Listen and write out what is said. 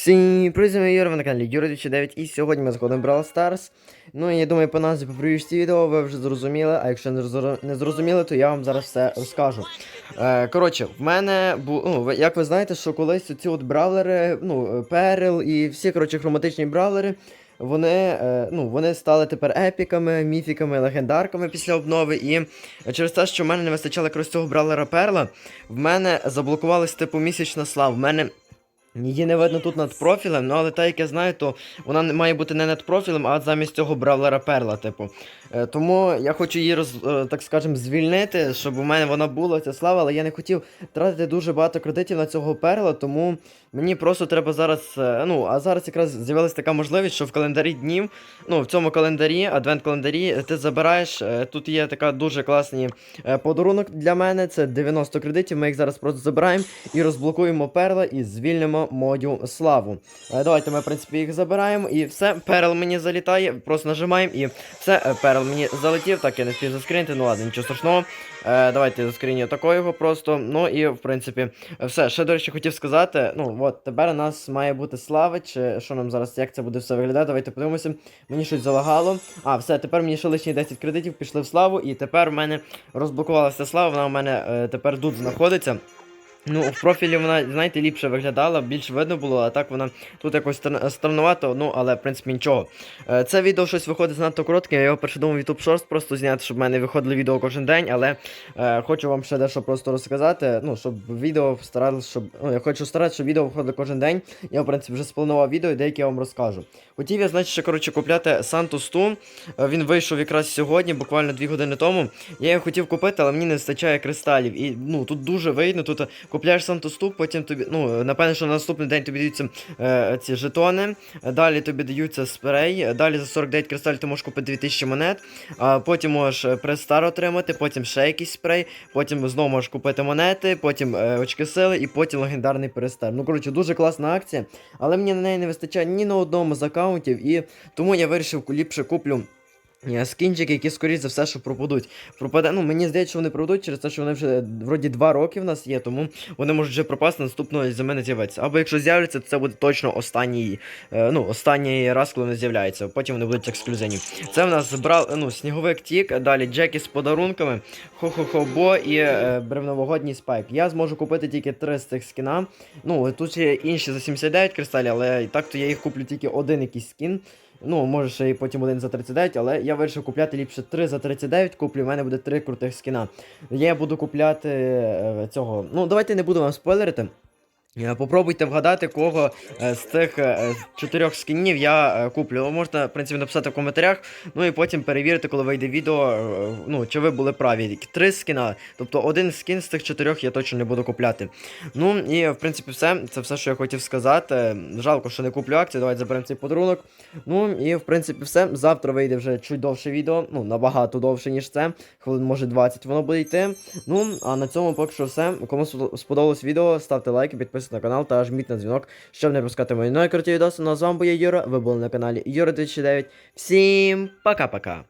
Всім привіт, я Юра, ви на каналі Юра 2009 і сьогодні ми заходимо в Brawl Stars. Ну і я думаю, по назві по привічці відео ви вже зрозуміли, а якщо не, зрозуміли, то я вам зараз все розкажу. Е, коротше, в мене бу... ну, як ви знаєте, що колись ці от бравлери, ну, Перл і всі коротше хроматичні бравлери. Вони, е, ну, вони стали тепер епіками, міфіками, легендарками після обнови. І через те, що в мене не вистачало якраз цього бравлера Перла, в мене заблокувалась типу місячна слава. В мене Її не видно тут над профілем, ну але так як я знаю, то вона має бути не над профілем, а замість цього бравлера перла, типу. Е, тому я хочу її роз, е, так скажем, звільнити, щоб у мене вона була ця слава, але я не хотів тратити дуже багато кредитів на цього перла, тому мені просто треба зараз. е, ну, а зараз якраз з'явилася така можливість, що в календарі днів, ну в цьому календарі, адвент-календарі, ти забираєш. е, тут є така дуже класний е, подарунок для мене. Це 90 кредитів. Ми їх зараз просто забираємо і розблокуємо перла і звільнимо мою славу. Е, Давайте ми, в принципі, їх забираємо і все, перл мені залітає, просто нажимаємо і все, е, перл мені залетів, так я не спів заскрінити, ну ладно, нічого страшного. Е, давайте заскріню такого його просто. Ну і в принципі, все. Ще, до речі, хотів сказати, ну от, тепер у нас має бути слава, чи що нам зараз, як це буде все виглядати, давайте подивимося. Мені щось залагало. А, все, тепер мені ще лишні 10 кредитів пішли в славу, і тепер в мене розблокувалася слава, вона в мене е, тепер тут знаходиться. Ну, в профілі вона, знаєте, ліпше виглядала, більш видно було, а так вона тут якось странновато, ну, але в принципі нічого. Е, Це відео щось виходить занадто коротке, я його перше думав YouTube Shorts просто зняти, щоб в мене виходили відео кожен день, але е, хочу вам ще дещо просто розказати, ну, щоб відео старалось, щоб. Ну, я хочу старатися, щоб відео виходило кожен день. Я, в принципі, вже спланував відео і деякі я вам розкажу. Хотів я, значить, ще, коротше, купляти Сантус Ту. Е, Він вийшов якраз сьогодні, буквально 2 години тому. Я його хотів купити, але мені не вистачає кристалів. І ну тут дуже видно, тут купляєш Сантус Ту, потім тобі, ну, напевно, що на наступний день тобі даються е, ці жетони. Далі тобі даються спрей. Далі за 49 кристалів ти можеш купити 2000 монет. А потім можеш е, престар отримати, потім ще якийсь спрей, потім знову можеш купити монети, потім е, очки сили і потім легендарний перестар. Ну, коротше, дуже класна акція, але мені на неї не вистачає ні на одному з аккаунтів, і тому я вирішив ліпше куплю. Е, Скінчики, які скоріш за все, що пропадуть. Пропаде, ну мені здається, що вони пропадуть через те, що вони вже вроді 2 роки в нас є, тому вони можуть вже пропасти наступної зими не з'явиться. Або якщо з'являться, то це буде точно останній, е, ну, останній раз, коли вони з'являються. Потім вони будуть ексклюзивні. Це в нас брав, ну, сніговик тік, далі Джекі з подарунками, хо-хо-хо-бо і е, бревновогодній спайк. Я зможу купити тільки 3 з цих скіна. Ну, тут є інші за 79 кристалів, але так то я їх куплю тільки один якийсь скін. Ну, може ще і потім один за 39, але я вирішив купляти ліпше 3 за 39, куплю, в мене буде 3 крутих скіна. Я буду купляти е, цього. Ну, давайте не буду вам спойлерити. Е, Попробуйте вгадати, кого е, з цих е, чотирьох скінів я куплю. Ви Можете, в принципі, написати в коментарях, ну і потім перевірити, коли вийде відео, ну, чи ви були праві. Три скіна, тобто один скін з цих чотирьох я точно не буду купляти. Ну і в принципі все. Це все, що я хотів сказати. Жалко, що не куплю акцію, давайте заберемо цей подарунок. Ну і в принципі все. Завтра вийде вже чуть довше відео, ну набагато довше, ніж це. Хвилин, може 20 воно буде йти. Ну, а на цьому поки що все. Кому сподобалось відео, ставте лайки, підписуйтесь на канал та жміть на дзвінок, щоб не пропускати мої нові круті відоси. Ну а з вами був я Юра. Ви були на каналі Юра 2009. Всім пока-пока.